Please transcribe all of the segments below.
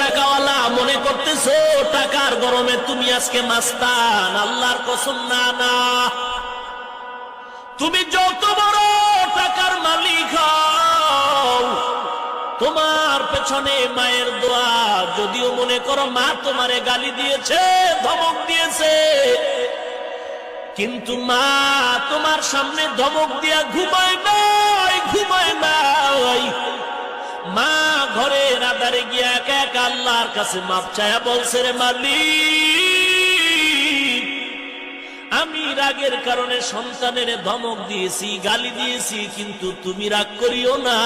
টাকাওয়ালা, মনে টাকার গরমে তুমি আজকে আল্লাহর না না। তুমি বড় টাকার মালিক হও, তোমার পেছনে মায়ের দোয়া, যদিও মনে করো মা তোমারে গালি দিয়েছে, ধমক দিয়েছে, কিন্তু মা তোমার সামনে ধমক দিয়া ঘুমায় নাই ঘুমায় নাই। আধারে গিয়া একা একা আল্লাহর কাছে মাপ চায়া বলছে রে মালিক, আমি রাগের কারণে সন্তানের ধমক দিয়েছি, গালি দিয়েছি, কিন্তু তুমি রাগ করিও না।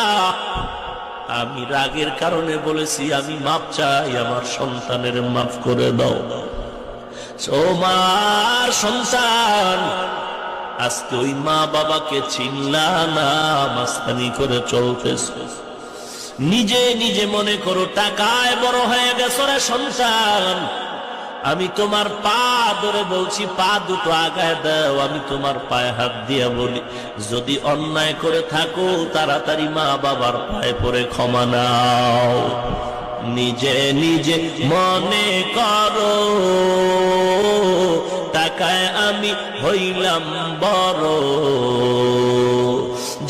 আমি রাগের কারণে বলেছি, আমি মাপ চাই, আমার সন্তানের মাফ করে দাও। তোমার সন্তান, আজকে ওই মা বাবাকে চিনলা না মাস্তানি করে চলতেছে। নিজে নিজে মনে করো টাকায় বড় হয়ে গেছ রে সন্তান। আমি তোমার পা ধরে বলছি, পা দুটো আগায় দাও, আমি তোমার পায়ে হাত দিয়ে বলি, যদি অন্যায় করে থাকো, তাড়াতাড়ি মা বাবার পায়ে পরে ক্ষমা নাও। নিজে নিজে মনে করো, টাকায় আমি হইলাম বড়।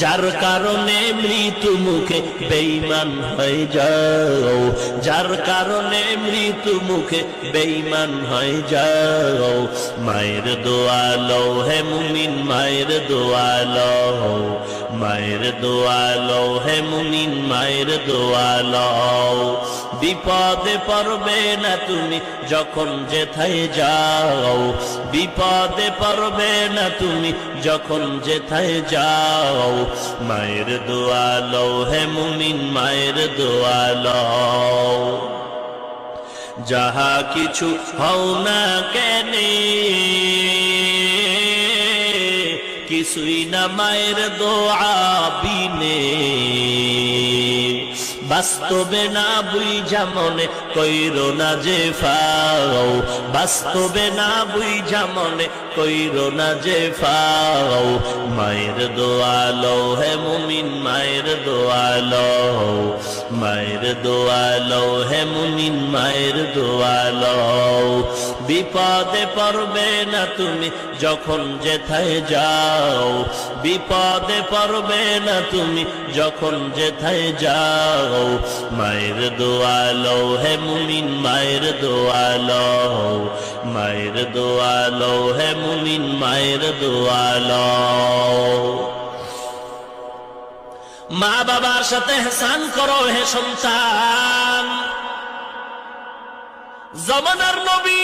যার কারণে মৃত্যু মুখে বেইমান হয়ে যাও। যার কারণে মৃত্যু মুখে বেইমান হয়ে যাও। মায়ের দোয়ালো হে মুমিন, মায়ের দোয়ালো মায়ের দোয়ালো, হে মুমিন মায়ের দোয়ালো। বিপদে পড়বে না তুমি যখন যেথায় যাও। বিপদে পড়বে না তুমি যখন যেথায় যাও। মায়ের দোয়ালো, হে মুমিন মায়ের দোয়ালো। যাহা কিছু হও না কেনে কিছুই না মায়ের দোয়া বিনে। বাস্তবে না বুঝা মনে কইর না যে ফাও। বাস্তবে না বুঝা মনে কইর না যে ফাও। মায়ের দোয়ালো হে মুমিন, মায়ের দোয়ালো মায়ের দোয়ালো হে মুমিন, মায়ের দোয়ালো বিপদে পড়বে না তুমি যখন যেথায় যাও। বিপদে পড়বে না তুমি যখন যেথায় যাও। মায়ের দোয়ালো, হে মুমিন, মায়ের দোয়ালো। মায়ের দোয়ালো, হে মুমিন, মায়ের দোয়ালো। মা বাবার সাথে হেসান করো, হে সন্তান। জমানার নবী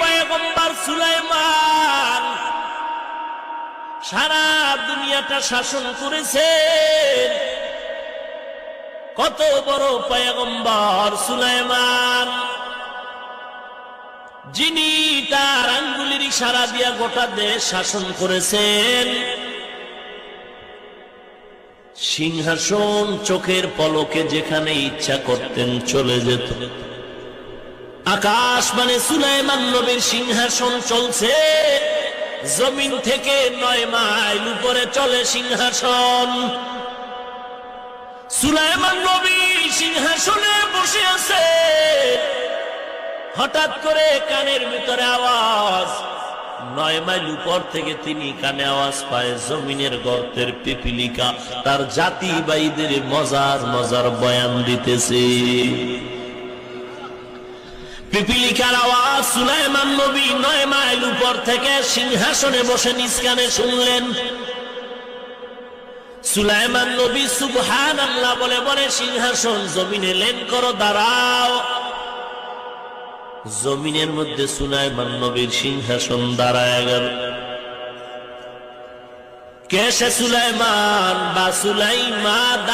পয়গম্বর সুলাইমান সারা দুনিয়াটা শাসন করেছেন। কত বড় পয়গম্বর সুলাইমান। যিনি তার আঙ্গুলির ইশারা দিয়া গোটা দেশ শাসন করেছেন। সিংহাসন চোখের পলকে যেখানে ইচ্ছা করতেন চলে যেত। আকাশ মানে সুলাইমান নবীর সিংহাসন চলছে। জমিন থেকে নয় মাইল উপরে চলে সিংহাসন। সুলাইমান নবী সিংহাসনে বসে আছে। হঠাৎ করে কানের ভিতরে আওয়াজ। নয় মাইল উপর থেকে তিনি কানে আওয়াজ পায়, জমিনের গর্তের পিপিলিকা তার জাতি বাইদের মজার মজার বয়ান দিতেছে। করো দাঁড়াও। জমিনের মধ্যে সুলাইমান নবীর সিংহাসন দাঁড়ায় গেল। কেশে সুলাইমান বা সুলাইমা?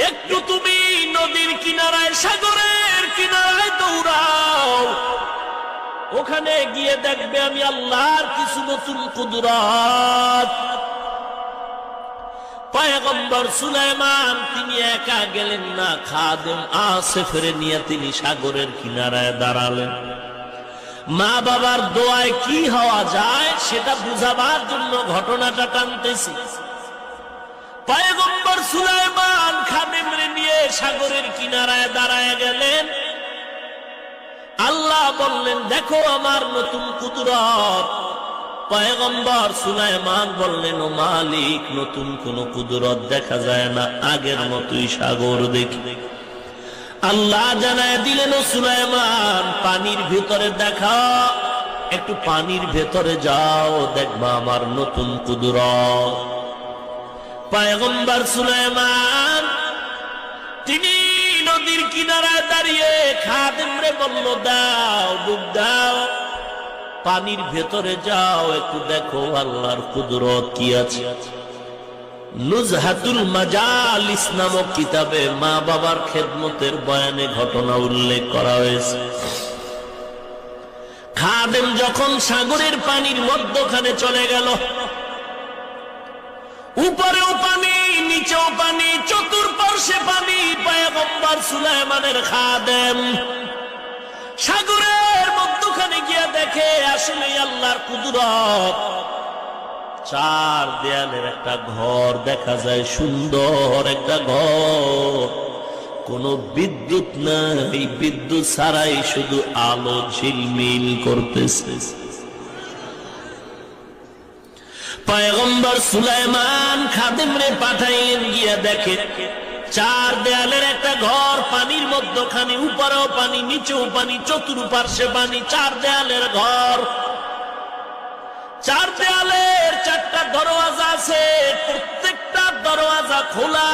একটু তুমি নদীর কিনারায়, সাগরের কিনারায় দৌড়াও। ওখানে গিয়ে দেখবে আমি আল্লাহর কিছু নতুন কুদরত। তিনি একা গেলেন না, খাদেম আসেফের নিয়ে তিনি সাগরের কিনারায় দাঁড়ালেন। মা বাবার দোয়ায় কি হওয়া যায়, সেটা বুঝাবার জন্য ঘটনাটা টানতেছি। পয়গম্বর সুলাইমান খাদেমরে নিয়ে সাগরের কিনারায় দাঁড়ায় গেলেন। আল্লাহ বললেন, দেখো আমার নতুন কুদরত। পয়গম্বর সুলাইমান বললেন, ও মালিক, নতুন কোন কুদরত দেখা যায় না। আগের মতোই সাগর দেখি। আল্লাহ জানায় দিলেন, ও সুলাইমান, পানির ভিতরে দেখা। একটু পানির ভেতরে যাও, দেখবা আমার নতুন কুদরত। পয়গম্বর সুলাইমান, তিনি নদীর কিনারায় দাঁড়িয়ে খাদেমরে বলল, দাও, ডুব দাও, পানির ভেতরে যাও, একটু দেখো আল্লাহর কুদরত কি আছে। নুজহাতুল মাজালিস নামক কিতাবে মা বাবার খেদমতের বয়ানে ঘটনা উল্লেখ করা হয়েছে। খাদেম যখন সাগরের পানির মধ্যখানে চলে গেল উপরেও পানি নিচেও পানি, চতুর্পার্শ্বে পানি, পয়গম্বর সুলাইমানের খাদেম। সাগরের মধ্যখানে গিয়ে দেখে আসলে আল্লাহর কুদরত। চার দেয়ালের একটা ঘর দেখা যায়, সুন্দর একটা ঘর। কোন বিদ্যুৎ নাই, বিদ্যুৎ ছাড়াই শুধু আলো ঝিলমিল করতেছে। পয়গম্বর সুলাইমান খাদেমরে পাঠাইলেন গিয়া দেখে চার দেয়ালের একটা ঘর, পানির মধ্যখানে উপরেও পানি, নিচেও পানি, চতুর্পার্শ্বে পানি, চার দেয়ালের ঘর। চার দেয়ালের চারটা দরওয়াজা আছে, প্রত্যেকটা দরওয়াজা খোলা।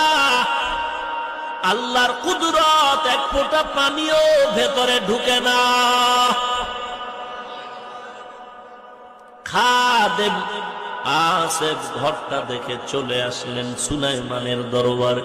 আল্লাহর কুদরত এক ফোঁটা পানিও ভেতরে ঢুকে না। খাদেম আসেফ ঘরটা দেখে চলে আসলেন সুলাইমানের দরবারে।